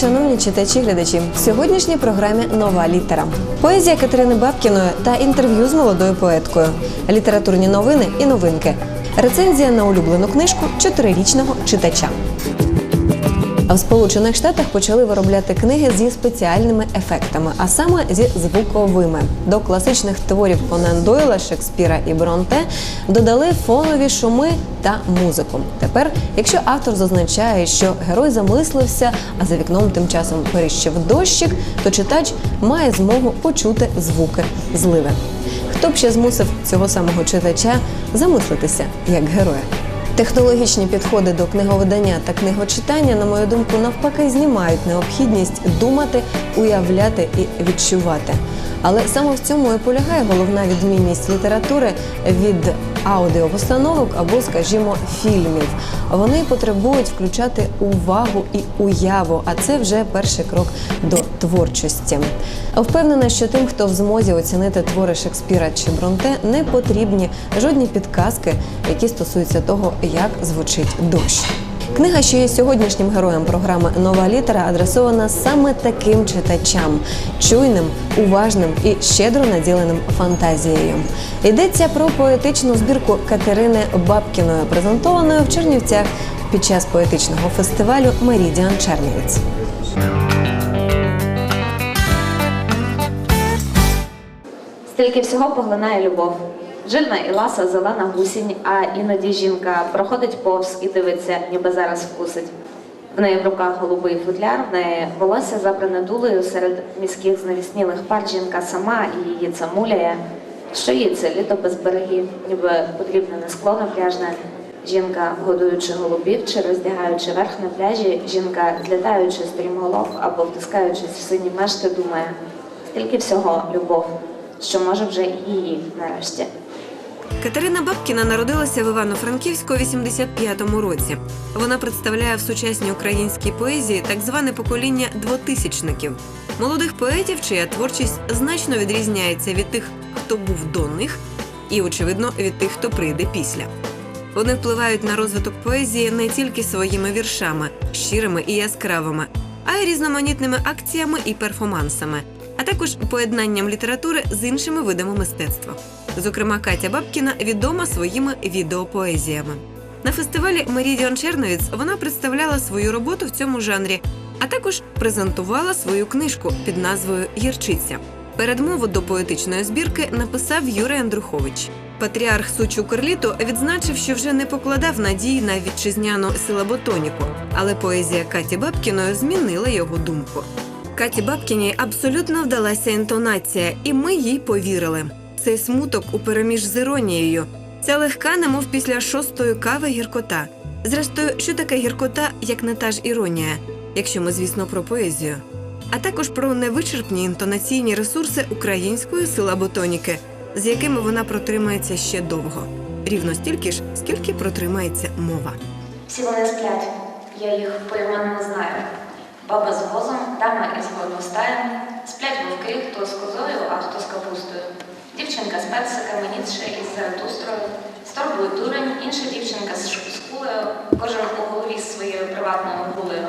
шановні читачі глядачі. В сьогоднішній програмі нова літера. Поезія Катерини Бабкіної та інтерв'ю з молодою поеткою, літературні новини і новинки. Рецензія на улюблену книжку чотирирічного читача. А в Сполучених Штатах почали виробляти книги зі спеціальними ефектами, а саме зі звуковими. До класичних творів Конан Дойла, Шекспіра і Бронте додали фонові шуми та музику. Тепер, якщо автор зазначає, що герой замислився, а за вікном тим часом періщив дощик, то читач має змогу почути звуки зливи. Хто б ще змусив цього самого читача замислитися як героя? Технологічні підходи до книговидання та книгочитання, на мою думку, навпаки, знімають необхідність думати, уявляти і відчувати. Але саме в цьому і полягає головна відмінність літератури від аудіопостановок або, скажімо, фільмів. Вони потребують включати увагу і уяву, а це вже перший крок до творчості. Впевнена, що тим, хто в змозі оцінити твори Шекспіра чи Бронте, не потрібні жодні підказки, які стосуються того, як звучить дощ. Книга, що є сьогоднішнім героєм програми Нова літера, адресована саме таким читачам, чуйним, уважним і щедро наділеним фантазією. Йдеться про поетичну збірку Катерини Бабкіної, презентованої в Чернівцях під час поетичного фестивалю Мерідіан Чернівець. Стільки всього поглинає любов. Жирна і ласа зелена гусінь, а іноді жінка проходить повз і дивиться, ніби зараз вкусить. В неї в руках голубий футляр, в неї волосся забране дулею серед міських знавіснілих пар. Жінка сама і її це муляє. Що їй це літо без берегів, ніби потрібне не скло пляжне. Жінка, годуючи голубів чи роздягаючи верх на пляжі, жінка, злітаючи стрімголов або втискаючись в сині мешти, думає, стільки всього любов, що може вже її нарешті. Катерина Бабкіна народилася в Івано-Франківську у 85-му році. Вона представляє в сучасній українській поезії так зване покоління двотисячників, молодих поетів, чия творчість значно відрізняється від тих, хто був до них, і, очевидно, від тих, хто прийде після. Вони впливають на розвиток поезії не тільки своїми віршами, щирими і яскравими, а й різноманітними акціями і перформансами, а також поєднанням літератури з іншими видами мистецтва. Зокрема, Катя Бабкіна відома своїми відеопоезіями. На фестивалі Мерідіон Черновіц вона представляла свою роботу в цьому жанрі, а також презентувала свою книжку під назвою Гірчиця. Передмову до поетичної збірки написав Юрій Андрухович. Патріарх Сучу Карліту відзначив, що вже не покладав надій на вітчизняну силаботоніку, але поезія Каті Бабкіної змінила його думку. Каті Бабкіній абсолютно вдалася інтонація, і ми їй повірили. Цей смуток упереміж з іронією. Ця легка, немов після шостої кави гіркота. Зрештою, що таке гіркота, як не та ж іронія, якщо ми, звісно, про поезію. А також про невичерпні інтонаційні ресурси української силаботоніки, з якими вона протримається ще довго. Рівно стільки ж, скільки протримається мова. Всі вони сплять, я їх поіменно знаю. Баба з возом, дама із горностаєм, сплять вовки, хто з козою, а хто з капустою. Дівчинка з персиками, ніцше із заратустрою, з торбою дурень, інша дівчинка з шкулею, кожен у голові з своєю приватною гулею.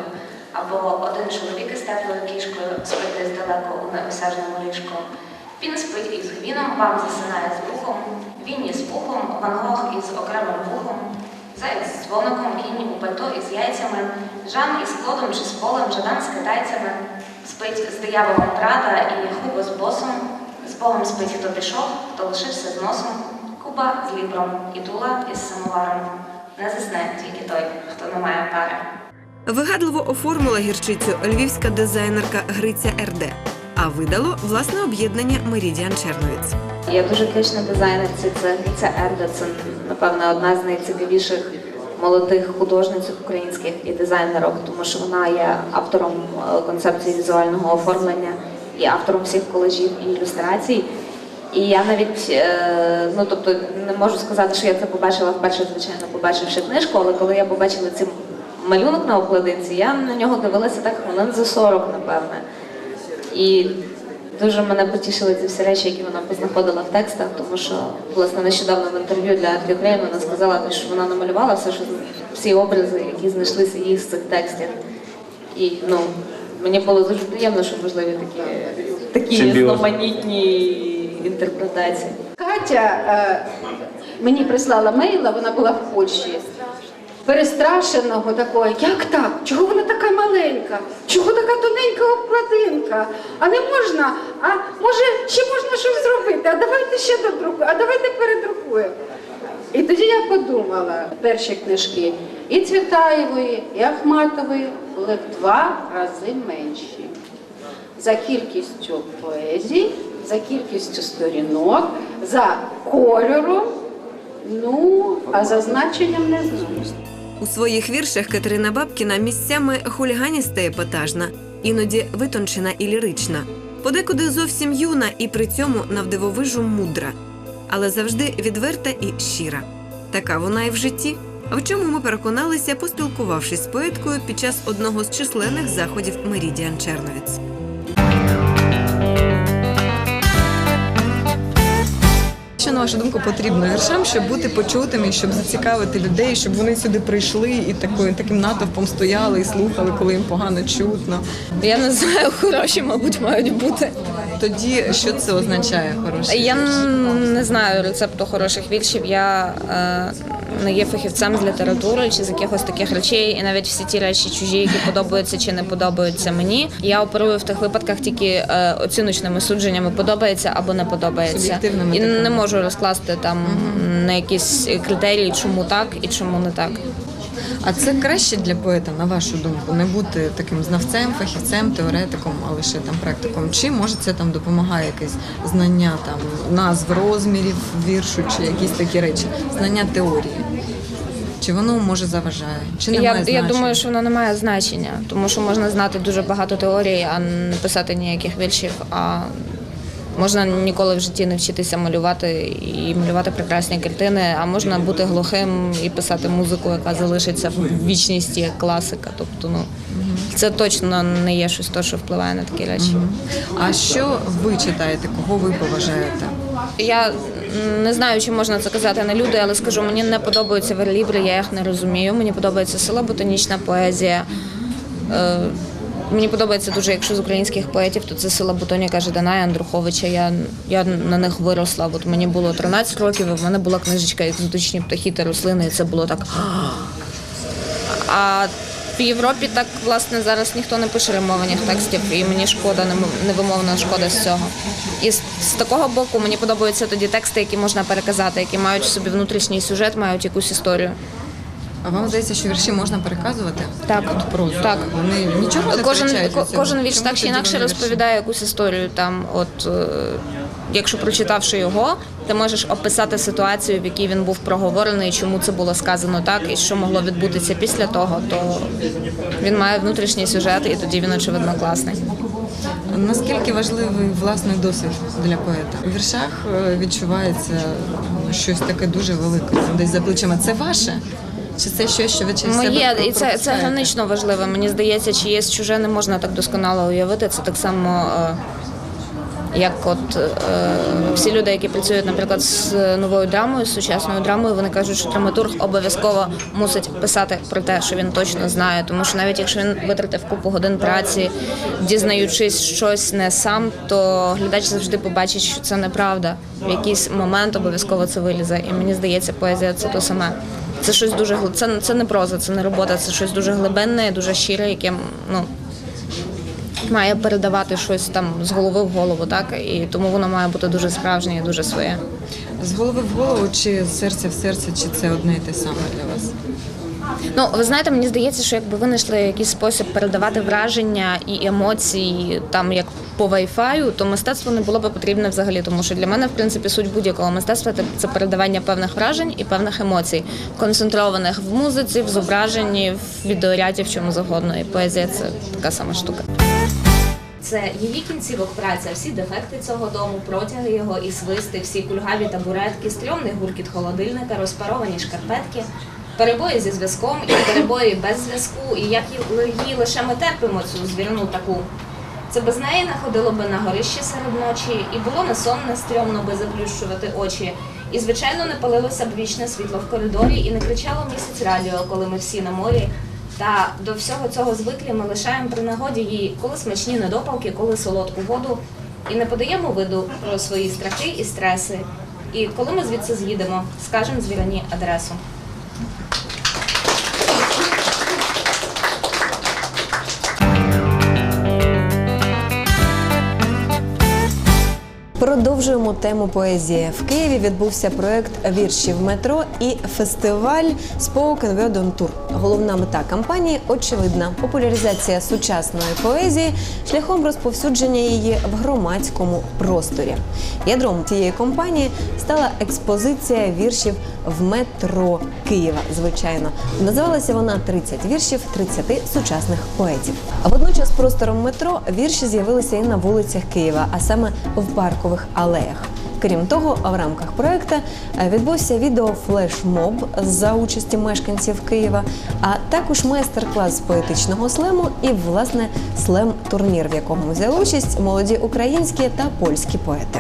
Або один чоловік із теплою кішкою спить десь далеко у неосяжному ліжку. Він спить із гвіном, вам засинає з вухом, він із пухом, Ван Гог із окремим вухом, Заєць з дзвоником, кінь у пальто із яйцями, Жан із плодом чи з полем, Жадан з китайцями, спить з дияволом брата і Хубо з босом, з Богом спить, хто пішов, хто лишився з носом, Куба з лібром і тула із самоваром. Не засне тільки той, хто не має пари. Вигадливо оформила гірчицю львівська дизайнерка Гриця РД, а видало власне об'єднання Мерідіан Черновіць. Я дуже вдячна дизайнерці. Це Гріця Ерда. Це напевно одна з найцікавіших молодих художниць українських і дизайнерок, тому що вона є автором е, концепції візуального оформлення і автором всіх колажів і ілюстрацій. І я навіть е, ну тобто не можу сказати, що я це побачила вперше, звичайно, побачивши книжку, але коли я побачила цей малюнок на обкладинці, я на нього дивилася так хвилин за 40, напевне. І дуже мене потішили ці всі речі, які вона познаходила в текстах, тому що власне нещодавно в інтерв'ю для Art Ukraine вона сказала, що вона намалювала все, що всі образи, які знайшлися їй з цих текстів. І ну Мені було дуже приємно, що можливі такі, такі різноманітні інтерпретації. Катя е, мені прислала мейла, вона була в Польщі. Перестрашеного такого, як так? Чого вона така маленька? Чого така тоненька обкладинка? А не можна? А може ще можна щось зробити? А давайте ще додрукуємо, а давайте передрукуємо. І тоді я подумала, перші книжки і Цвітаєвої, і Ахматової були в два рази менші за кількістю поезій, за кількістю сторінок, за кольором, ну, а за значенням не знаю. У своїх віршах Катерина Бабкіна місцями хуліганіста епатажна, іноді витончена і лірична, подекуди зовсім юна і при цьому навдивовижу мудра, але завжди відверта і щира. Така вона і в житті. В чому ми переконалися, поспілкувавшись з поеткою під час одного з численних заходів Мерідіан Черновіць. Що на вашу думку потрібно віршам, щоб бути почутими, щоб зацікавити людей, щоб вони сюди прийшли і такою таким натовпом стояли і слухали, коли їм погано чутно. Я не знаю, хороші, мабуть, мають бути. Тоді що це означає хороше? Я н- не знаю рецепту хороших віршів. Я е, не є фахівцем з літератури чи з якихось таких речей, і навіть всі ті речі чужі, які подобаються чи не подобаються мені. Я оперую в тих випадках тільки е, оціночними судженнями, подобається або не подобається. І не можу розкласти там на якісь критерії, чому так і чому не так. А це краще для поета, на вашу думку, не бути таким знавцем, фахівцем, теоретиком, а лише там практиком. Чи може це там допомагає якесь знання там назв розмірів віршу, чи якісь такі речі, знання теорії? Чи воно може заважає? Чи немає Я, я думаю, що воно не має значення, тому що можна знати дуже багато теорій, а не писати ніяких віршів. А можна ніколи в житті не вчитися малювати і малювати прекрасні картини, а можна бути глухим і писати музику, яка залишиться в вічності як класика. Тобто, ну це точно не є щось то, що впливає на такі речі. А що ви читаєте? Кого ви поважаєте? Я не знаю, чи можна це казати на люди, але скажу, мені не подобаються верлібри, я їх не розумію. Мені подобається села ботанічна поезія. Мені подобається дуже, якщо з українських поетів, то це сила Ботоніка Ждана і Андруховича. Я, я на них виросла. От мені було 13 років, і в мене була книжечка Екзотичні птахи та рослини, і це було так. А в Європі так власне зараз ніхто не пише римованих текстів, і мені шкода, невимовна шкода з цього. І з, з такого боку мені подобаються тоді тексти, які можна переказати, які мають в собі внутрішній сюжет, мають якусь історію. А вам здається, що вірші можна переказувати? Так. От прозу. Так. Вони нічого не Кожен, втрачають від цього? кожен вірш Чому так чи тоді інакше вони вірші? розповідає якусь історію. Там, от, е, якщо прочитавши його, ти можеш описати ситуацію, в якій він був проговорений, чому це було сказано так, і що могло відбутися після того, то він має внутрішній сюжет, і тоді він очевидно класний. Наскільки важливий власний досвід для поета? У віршах е, відчувається ну, щось таке дуже велике, десь за плечима. Це ваше? Чи це щось, що ви через себе Моє і це, це гранично важливо. Мені здається, чиєсь чуже не можна так досконало уявити. Це так само. е, Як от е, всі люди, які працюють, наприклад, з новою драмою, з сучасною драмою, вони кажуть, що драматург обов'язково мусить писати про те, що він точно знає. Тому що навіть якщо він витратив купу годин праці, дізнаючись щось не сам, то глядач завжди побачить, що це неправда. В якийсь момент обов'язково це вилізе. І мені здається, поезія це то саме. Це щось дуже це, це не проза, це не робота, це щось дуже глибинне, дуже щире, яке ну має передавати щось там з голови в голову, так і тому воно має бути дуже справжнє і дуже своє. З голови в голову, чи з серця в серце, чи це одне і те саме для вас? Ну, ви знаєте, мені здається, що якби винайшли якийсь спосіб передавати враження і емоції там як по вайфаю, то мистецтво не було би потрібне взагалі, тому що для мене, в принципі, суть будь-якого мистецтва це- передавання певних вражень і певних емоцій, концентрованих в музиці, в зображенні, в відеоряді, в чому завгодно. І поезія це така сама штука. Це її кінцівок праця, всі дефекти цього дому, протяги його і свисти, всі кульгаві табуретки, стрьомний гуркіт холодильника, розпаровані шкарпетки, перебої зі зв'язком і перебої без зв'язку, і як її лише ми терпимо цю звірну таку. Це без неї не ходило би на горище серед ночі, і було не сонне, стрьомно би заплющувати очі. І, звичайно, не палилося б вічне світло в коридорі, і не кричало місяць радіо, коли ми всі на морі. Та до всього цього звиклі ми лишаємо при нагоді їй коли смачні недопалки, коли солодку воду, і не подаємо виду про свої страхи і стреси. І коли ми звідси з'їдемо, скажемо звірані адресу. Продовжуємо тему поезії. В Києві відбувся проект вірші в метро і фестиваль Spoken Word on Tour. Головна мета кампанії очевидна популяризація сучасної поезії шляхом розповсюдження її в громадському просторі. Ядром цієї кампанії стала експозиція віршів в метро Києва. Звичайно, називалася вона «30 віршів 30 сучасних поетів. Водночас простором метро вірші з'явилися і на вулицях Києва, а саме в паркових алеях. Крім того, в рамках проекту е, відбувся відеофлешмоб за участі мешканців Києва, а також майстер-клас з поетичного слему і власне слем-турнір, в якому взяли участь молоді українські та польські поети.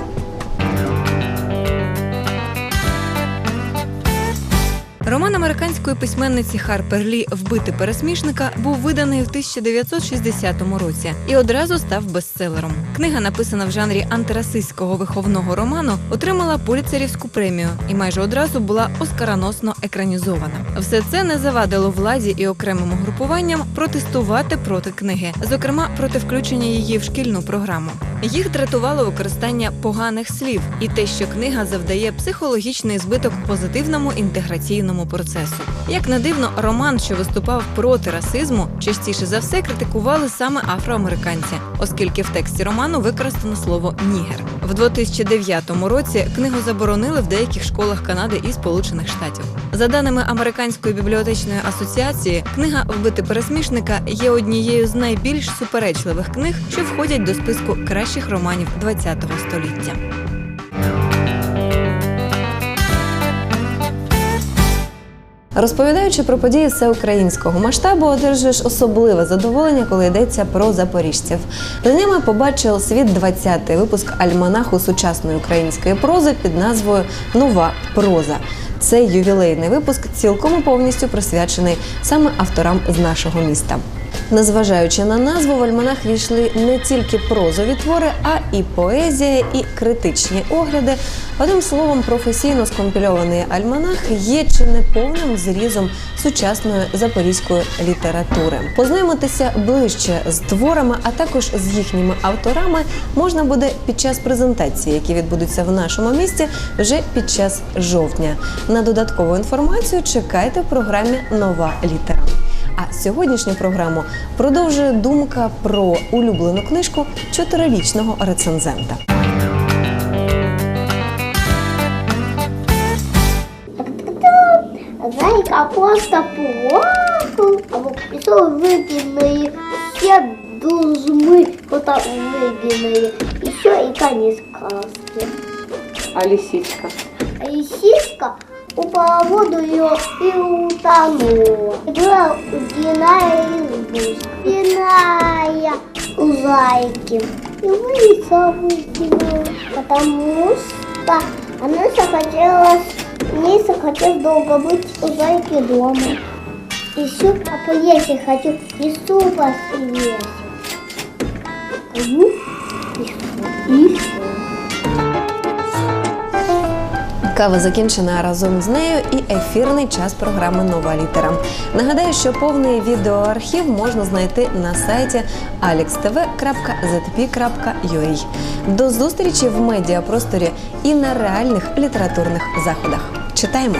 Роман американської письменниці Харпер Лі Вбити пересмішника був виданий в 1960 році і одразу став бестселером. Книга, написана в жанрі антирасистського виховного роману, отримала Пуліцерівську премію і майже одразу була оскароносно екранізована. Все це не завадило владі і окремим угрупуванням протестувати проти книги, зокрема проти включення її в шкільну програму. Їх дратувало використання поганих слів і те, що книга завдає психологічний збиток позитивному інтеграційному процесу. Як не дивно, роман, що виступав проти расизму, частіше за все критикували саме афроамериканці, оскільки в тексті роману використано слово нігер. В 2009 році книгу заборонили в деяких школах Канади і Сполучених Штатів. За даними американської бібліотечної асоціації, книга Вбити пересмішника є однією з найбільш суперечливих книг, що входять до списку кращих романів ХХ століття. Розповідаючи про події всеукраїнського масштабу, одержуєш особливе задоволення, коли йдеться про запоріжців. За ними побачив світ 20-й випуск альманаху сучасної української прози під назвою Нова проза. Цей ювілейний випуск цілком і повністю присвячений саме авторам з нашого міста. Незважаючи на назву, в альманах війшли не тільки прозові твори, а і поезія, і критичні огляди. Одним словом, професійно скомпільований альманах є чи не повним зрізом сучасної запорізької літератури. Познайомитися ближче з творами, а також з їхніми авторами можна буде під час презентації, які відбудуться в нашому місті вже під час жовтня. На додаткову інформацію чекайте в програмі Нова літера. А сьогоднішню програму продовжує думка про улюблену книжку чотирирічного рецензента. Зайка просто плакал, а вот писал выпенные, все должны потом выпенные. Еще и конец сказки. А лисичка? А лисичка упала в воду ее и утонула. Была ледяная избушка. Ледяная у зайки. И вылезла выкинула, потому что она захотела, не захотела долго быть у зайки дома. Еще папа, если хочу, лесу посвесить. Ну, и что? И что? Кава закінчена разом з нею і ефірний час програми Нова літера. Нагадаю, що повний відеоархів можна знайти на сайті alextv.zp.ua. До зустрічі в медіапросторі і на реальних літературних заходах. Читаємо!